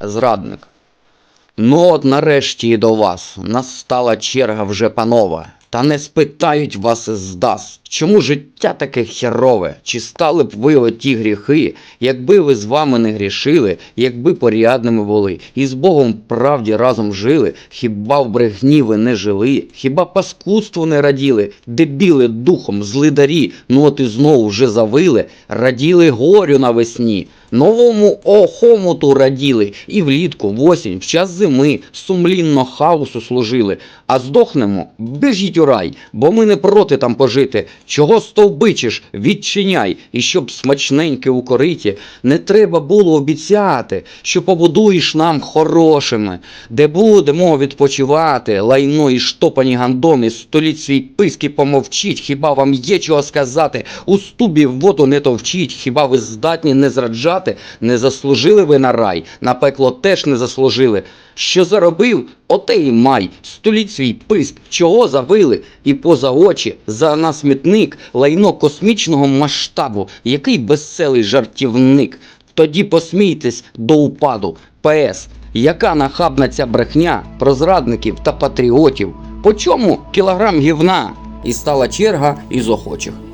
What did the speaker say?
зрадник. Ну от нарешті і до вас настала черга вже панова. Та не спитають вас і здасть, чому життя таке херове? Чи стали б ви оті гріхи, якби ви з вами не грішили, якби порядними були, і з Богом правді разом жили, хіба в брехні ви не жили, хіба паскудству не раділи, дебіли духом, злидарі, ну от і знову вже завили, раділи горю навесні. Новому охомуту раділи, і влітку, в осінь, в час зими, сумлінно хаосу служили. А здохнемо, біжіть у рай, бо ми не проти там пожити. Чого стовбичиш, відчиняй, і щоб смачненьке у кориті, не треба було обіцяти, що побудуєш нам хорошими, де будемо відпочивати, лайно і штопані гандони, століть свій писки помовчіть, хіба вам є чого сказати, у стубі воду не товчіть, хіба ви здатні не зраджати, не заслужили ви на рай, на пекло теж не заслужили. Що заробив, оте й май, століть свій писк, чого завили, і поза очі, за нас смітник, лайно космічного масштабу, який безселий жартівник. Тоді посмійтесь до упаду. ПС. Яка нахабна ця брехня про зрадників та патріотів? По чому кілограм гівна? І стала черга із охочих.